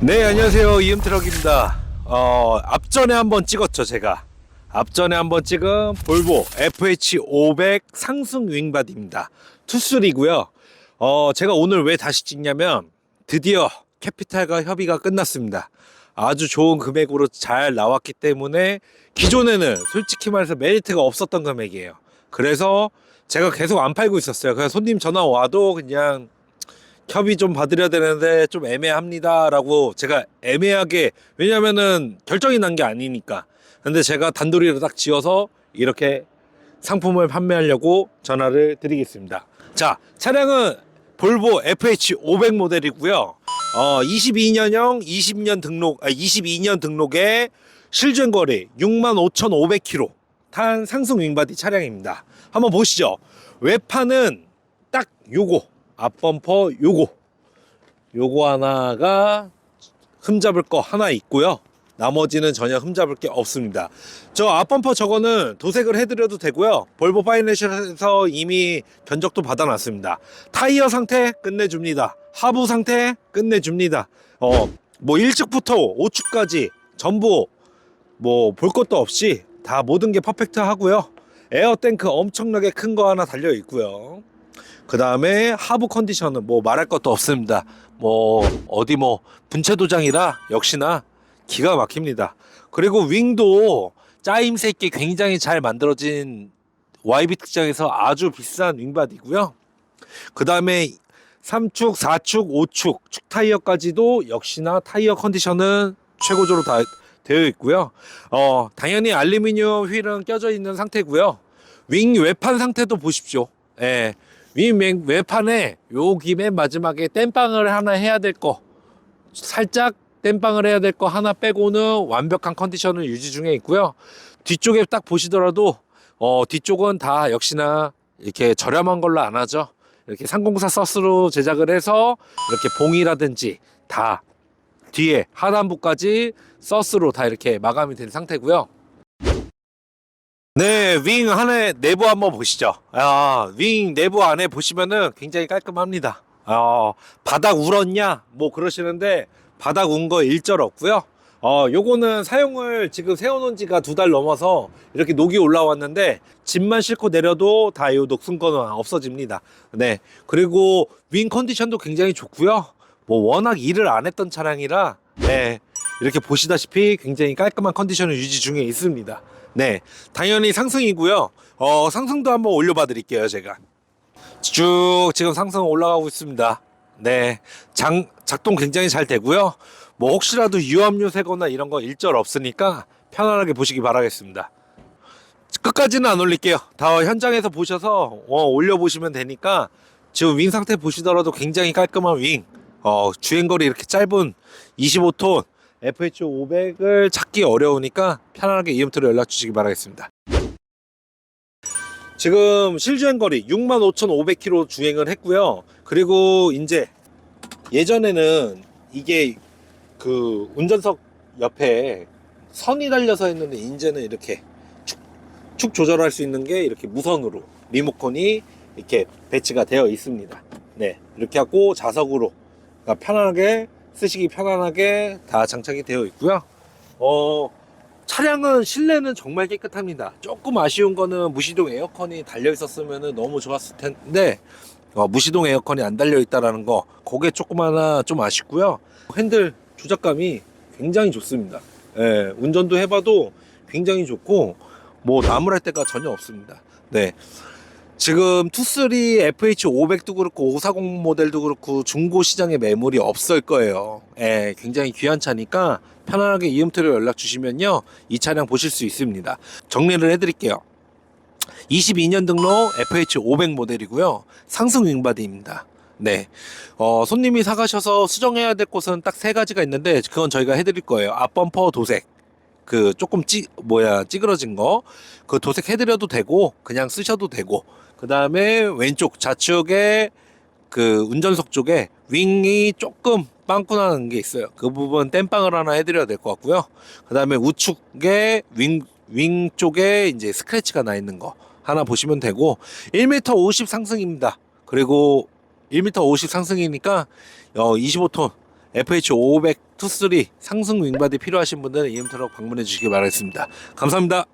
네 안녕하세요. 이음트럭입니다. 어 앞전에 한번 찍었죠 제가. 앞전에 한번 찍은 볼보 FH500 상승 윙바디입니다. 투쓰리고요. 어 제가 오늘 왜 다시 찍냐면 드디어 캐피탈과 협의가 끝났습니다. 아주 좋은 금액으로 잘 나왔기 때문에 기존에는 솔직히 말해서 메리트가 없었던 금액이에요. 그래서 제가 계속 안 팔고 있었어요. 그냥 손님 전화 와도 그냥 협의 좀 받으려야 되는데 좀 애매합니다라고 제가 애매하게 왜냐면은 결정이 난 게 아니니까. 근데 제가 단도리를 딱 지어서 이렇게 상품을 판매하려고 전화를 드리겠습니다. 자 차량은 볼보 FH500 모델이고요. 어 22년형 20년 등록 아 22년 등록에 실주행 거리 65,500km 탄 상승 윙바디 차량입니다. 한번 보시죠. 외판은 딱 요거 앞범퍼 요거. 요거 하나가 흠잡을 거 하나 있고요. 나머지는 전혀 흠잡을 게 없습니다. 저 앞범퍼 저거는 도색을 해드려도 되고요. 볼보 파이내셜에서 이미 견적도 받아놨습니다. 타이어 상태 끝내줍니다. 하부 상태 끝내줍니다. 어뭐 1축부터 5축까지 전부 뭐 볼 것도 없이 다 모든 게 퍼펙트 하고요. 에어 탱크 엄청나게 큰 거 하나 달려 있고요 그 다음에 하부 컨디션은 뭐 말할 것도 없습니다. 뭐 어디 뭐 분체 도장이라 역시나 기가 막힙니다. 그리고 윙도 짜임새 있게 굉장히 잘 만들어진 YB 특장에서 아주 비싼 윙바디고요. 그 다음에 3축, 4축, 5축, 축 타이어까지도 역시나 타이어 컨디션은 최고조로 다 되어 있고요. 어, 당연히 알루미늄 휠은 껴져 있는 상태고요. 윙 외판 상태도 보십시오. 예. 윙 외- 외판에 여기 맨 마지막에 땜빵을 하나 해야 될 거 살짝 땜빵을 해야 될 거 하나 빼고는 완벽한 컨디션을 유지 중에 있고요. 뒤쪽에 딱 보시더라도 어, 뒤쪽은 다 역시나 이렇게 저렴한 걸로 안 하죠. 이렇게 상공사 서스로 제작을 해서 이렇게 봉이라든지 다 뒤에 하단부까지 서스로 다 이렇게 마감이 된 상태고요. 네, 윙 안에 내부 한번 보시죠. 아, 윙 내부 안에 보시면은 굉장히 깔끔합니다. 어, 바닥 울었냐? 뭐 그러시는데 바닥 운 거 일절 없고요. 어, 요거는 사용을 지금 세워놓은 지가 두 달 넘어서 이렇게 녹이 올라왔는데 짐만 싣고 내려도 다 요 녹슨 거는 없어집니다. 네. 그리고 윙 컨디션도 굉장히 좋고요. 뭐 워낙 일을 안 했던 차량이라 네. 이렇게 보시다시피 굉장히 깔끔한 컨디션을 유지 중에 있습니다. 네, 당연히 상승이고요. 어, 상승도 한번 올려봐 드릴게요, 제가. 쭉 지금 상승 올라가고 있습니다. 네, 장, 작동 굉장히 잘 되고요. 뭐 혹시라도 유압류 새거나 이런 거 일절 없으니까 편안하게 보시기 바라겠습니다. 끝까지는 안 올릴게요. 다 현장에서 보셔서 어, 올려보시면 되니까 지금 윙 상태 보시더라도 굉장히 깔끔한 윙. 어, 주행거리 이렇게 짧은 25톤 FH500을 찾기 어려우니까 편안하게 이음트로 연락 주시기 바라겠습니다. 지금 실주행 거리 65,500km 주행을 했고요. 그리고 이제 예전에는 이게 그 운전석 옆에 선이 달려서 했는데 이제는 이렇게 축, 축 조절할 수 있는 게 이렇게 무선으로 리모컨이 이렇게 배치가 되어 있습니다. 네, 이렇게 하고 자석으로 그러니까 편안하게 쓰시기 편안하게 다 장착이 되어 있고요. 어, 차량은 실내는 정말 깨끗합니다. 조금 아쉬운 거는 무시동 에어컨이 달려 있었으면 너무 좋았을 텐데 어, 무시동 에어컨이 안 달려 있다라는 거 그게 조금 하나 좀 아쉽고요. 핸들 조작감이 굉장히 좋습니다. 예, 운전도 해봐도 굉장히 좋고 뭐 나무랄 데가 전혀 없습니다. 네. 지금 투쓰리 FH500도 그렇고 540 모델도 그렇고 중고 시장에 매물이 없을 거예요. 예, 굉장히 귀한 차니까 편안하게 이음트로 연락 주시면요. 이 차량 보실 수 있습니다. 정리를 해드릴게요. 22년 등록 FH500 모델이고요. 상승 윙바디입니다. 네. 어, 손님이 사가셔서 수정해야 될 곳은 딱 세 가지가 있는데 그건 저희가 해드릴 거예요. 앞범퍼 도색. 그 조금 찌 뭐야 찌그러진 거 그 도색 해드려도 되고 그냥 쓰셔도 되고 그 다음에 왼쪽 좌측에 그 운전석 쪽에 윙이 조금 빵꾸 나는 게 있어요. 그 부분 땜빵을 하나 해드려야 될 것 같고요. 그 다음에 우측에 윙, 윙 쪽에 이제 스크래치가 나 있는 거 하나 보시면 되고 1m 50 상승입니다. 그리고 1m 50 상승이니까 어, 25톤 FH500 투쓰리 상승 윙바디 필요하신 분들은 EM트럭 방문해 주시기 바라겠습니다. 감사합니다.